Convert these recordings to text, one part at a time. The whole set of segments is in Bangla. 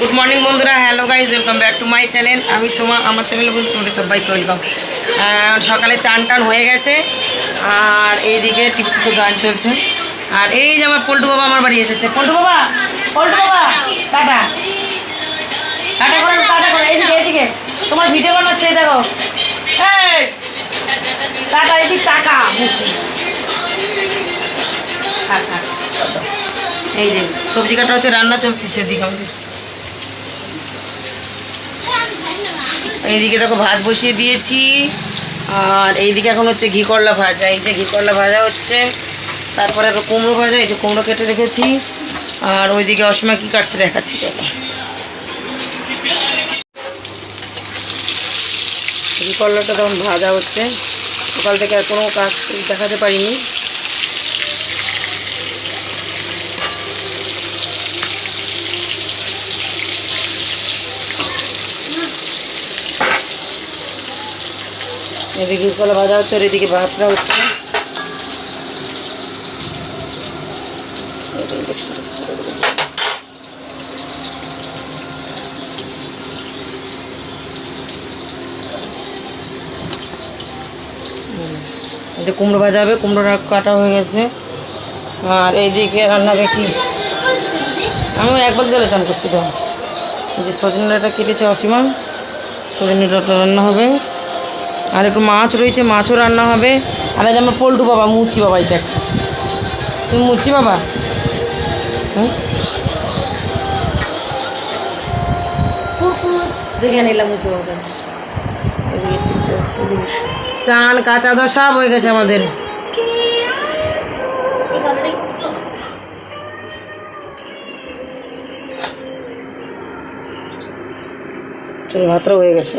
গুড মর্নিং বন্ধুরা। Hello guys welcome back to my channel আমি সোমা, আমার চ্যানেলে বন্ধু তোমাদের সবাইকে ওয়েলকাম সকালে চান টান হয়ে গেছে। আর এইদিকে টিপটিতে গান চলছে। আর এই যে আমার পল্টু বাবা আমার বাড়ি এসেছে। পল্টু বাবা পল্টু বাবা, টাটা। টাটা করো টাটা করো। এইদিকে এইদিকে। তোমার ভিডিও বানাচ্ছে দেখো। টাটা এদিক টাকা। মুছি থাক থাক এই যে, সবজি কাটা হচ্ছে, রান্না চলতেছে এদিকে আমাদের এইদিকে দেখো ভাত বসিয়ে দিয়েছি। আর এইদিকে এখন হচ্ছে ঘি করলা ভাজা। এই যে ঘি করলা ভাজা হচ্ছে, তারপরে একটা কুমড়ো ভাজা, এই যে কুমড়ো কেটে রেখেছি। আর ওইদিকে অসময় কী কাটছে দেখাচ্ছি, চলো। ঘি করলাটা তখন ভাজা হচ্ছে। সকাল থেকে আর কোনো কাজ দেখাতে পারিনি। এদিকে কলা ভাজা হচ্ছে আর এদিকে ভাতটা হচ্ছে। কুমড়ো ভাজা হবে, কুমড়োটা কাটা হয়ে গেছে। আর এইদিকে রান্না কি? আমি একবার জলে চান করছি তো যে সজনে ডাটা কেটেছে অসীমা। সজনে ডাটা রান্না হবে। আর একটু মাছ রয়েছে, মাছও রান্না হবে। আর আজ আমার পল্টু বাবা, মুচি বাবা, এটা। তুমি মুচি বাবা? হুম? দেখে নিলাম মুচি বাবা। চান কাঁচা দশ সব হয়ে গেছে আমাদের। চলো, ভাতটা হয়ে গেছে।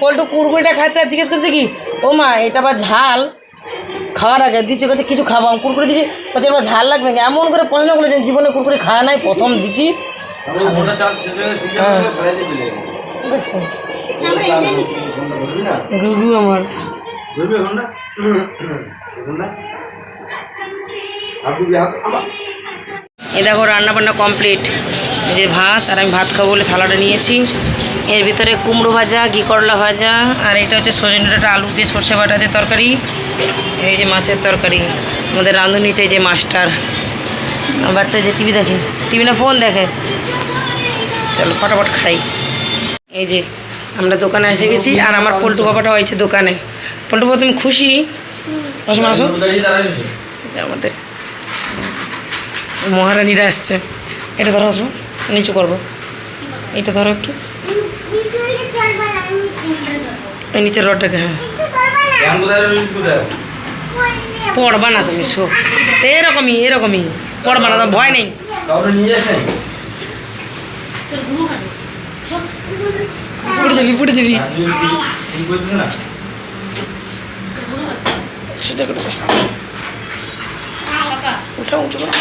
পল্টু কুরকুরিটা খাচ্ছে আর জিজ্ঞেস করছে কি ও মা এটা বা ঝাল? খাওয়ার আগে দিচ্ছে করছে কিছু খাব? আমি কুরকুরি দিচ্ছি বলছে এবার ঝাল লাগবে না এমন করে প্রশ্ন করে যে জীবনে কুরকুরি খাওয়া নাই প্রথম দিছি। হয়ে। গুগু আমার। এ দেখো রান্না বান্না কমপ্লিট। এই যে ভাত আর আমি ভাত খাব বলে থালাটা নিয়েছি। এর ভিতরে কুমড়ো ভাজা, ঘি করলা ভাজা, আর এটা হচ্ছে সজনে ডাঁটা আলু দিয়ে সর্ষে বাটা দিয়ে তরকারি। এই যে মাছের তরকারি, আমাদের রাঁধুনিতে যে মাস্টার। বাচ্চা যে টিভি দেখে, টিভি না ফোন দেখে। চলো ফটাফট খাই। এই যে আমরা দোকানে এসে গেছি, আর আমার পল্টু বাবাটা হয়েছে দোকানে। পল্টু বাবা, তুমি খুশি? আসো আমাদের মহারানীরা আসছে এটা ধরো আসব নিচু করব। এটা ধরো একটু। এই নিচের রডটাকে হ্যাঁ। পড়বা না তুমি শো এরকমই এরকমই। পড়বা না ভয় নেই। পুড়ে যাবি পুড়ে যাবি। সেটা করে। উঠা। উঁচু করো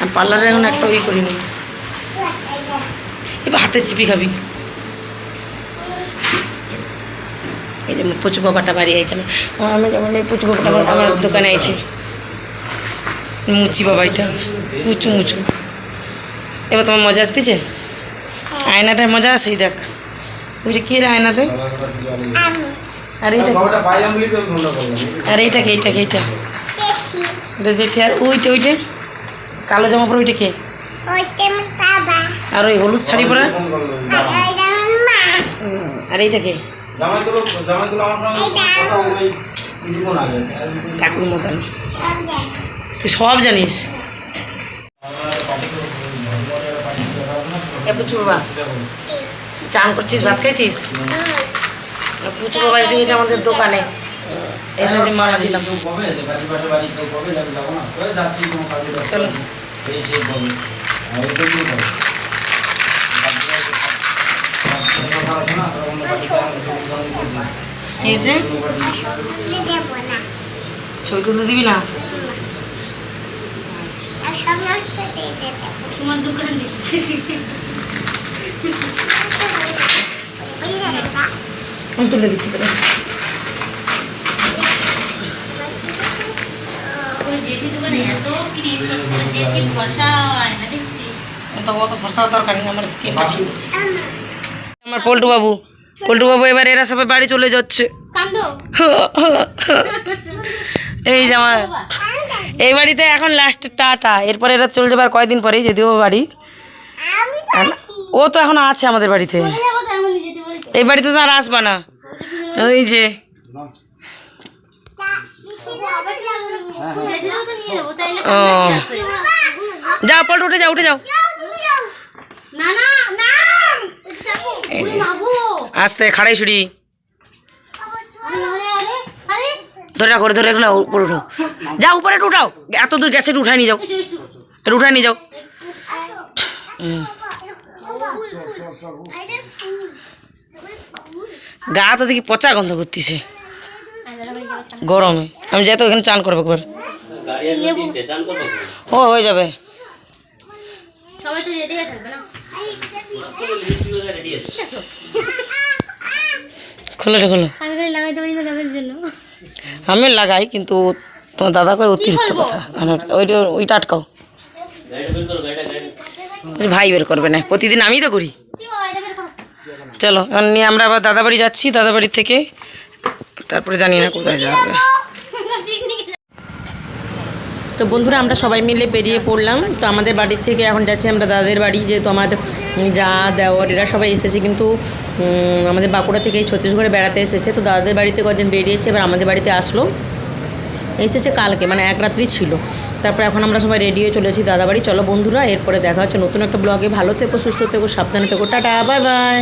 আর পার্লারে এখন একটা ওই করিনি। এবার হাতে চিপি খাবি। এই যে পুচু বাবাটা বাড়ি আইছে আমি যেমন পুচু বাবাটা আমার দোকানে আইছে। মুচি বাবা এটা। মুচু মুচু। এবার তোমার মজা আসতেছে? আয়নাটায় মজা আসে দেখ। বুঝলি কী রে আয়নাতে? আর এইটা আর এইটা কে এইটা এটা? জেঠি আর ওইটা ওইটা? কালো জামা পরে ওইটা কে? আর ওই হলুদ শাড়ি পরা? আর এইটা কে? কাকুর মতন। তুই সব জানিস? পুচু বাবা চান করছিস ভাত খাইছিস? পুচু বাবা এসে গেছে আমাদের দোকানে। এসে যে মালা দিলাম। কেউ কবে যে বাড়ির পাশে বাড়ি কেউ কবে যাবে যাব না ওই যাচ্ছি কোনো কাজে ব্যস্ত চলো। আছি। এই সেই কবে আর ওইটা দিয়ে কবে কথা আছে না তোরা অন্য বাড়িতে আমি জমি জমি করছি। কি হয়েছে? ছবি তুলতে দিবি না? আমি তুলে দিচ্ছি তো দরকার নেই আমার স্কিনটা ঠিক আছে। আমার পল্টু বাবু। পল্টু বাবু এবার এরা সবাই বাড়ি চলে যাচ্ছে। এই যে আমার এই বাড়িতে এখন লাস্ট টাটা। এরপরে এরা চলে যাবে আর কয়েকদিন পরেই যদিও বাড়ি। ও তো এখন আছে আমাদের বাড়িতে। এই বাড়িতে তো আর আসবা না। ওই যে। যাব তাইলে ও। যাও পল্টু উঠে যাও উঠে যাও। না না না আসতে খাড়াই ছুড়ি ধরে রাখো ধরে রাখো না উপরে উঠো। যা উপরে একটু উঠাও। এত দূর গেছে একটু উঠাই নিয়ে যাও। একটু উঠাই নিয়ে যাও। গা তো দেখি পচা গন্ধ করতেছে। গরমে। আমি যাই তো ওখানে চান করব একবার। ও হয়ে যাবে। সবাই তো রেডি হয়ে থাকবে না? খোলো খোলো। আমি আমি লাগাই কিন্তু তোমার দাদা কয় অতিরিক্ত কথা। আর ওইটা ওইটা আটকাও। ভাই বের করবে না প্রতিদিন আমিই তো করি। চলো এখন নিয়ে আমরা আবার দাদা বাড়ি যাচ্ছি দাদা বাড়ি থেকে। তারপরে জানি না কোথায় যাবে। পিকনিক তো বন্ধুরা, আমরা সবাই মিলে বেরিয়ে পড়লাম। তো আমাদের বাড়ি থেকে এখন যাচ্ছি আমরা দাদাদের বাড়ি, যেহেতু আমার যা দেওয়ার, এরা সবাই এসেছে কিন্তু আমাদের বাঁকুড়া থেকে ছত্তিশগড়ে বেড়াতে এসেছে। তো দাদাদের বাড়িতে কদিন বেরিয়েছে, এবার আমাদের বাড়িতে আসলো। এসেছে কালকে মানে এক রাত্রি ছিল। তারপর এখন আমরা সবাই রেডি হয়ে চলেছি দাদাবাড়ি চলো বন্ধুরা, এরপরে দেখা হচ্ছে নতুন একটা ব্লগে ভালো থেকো, সুস্থ থেকো, সাবধানে থেকো। Tata bye bye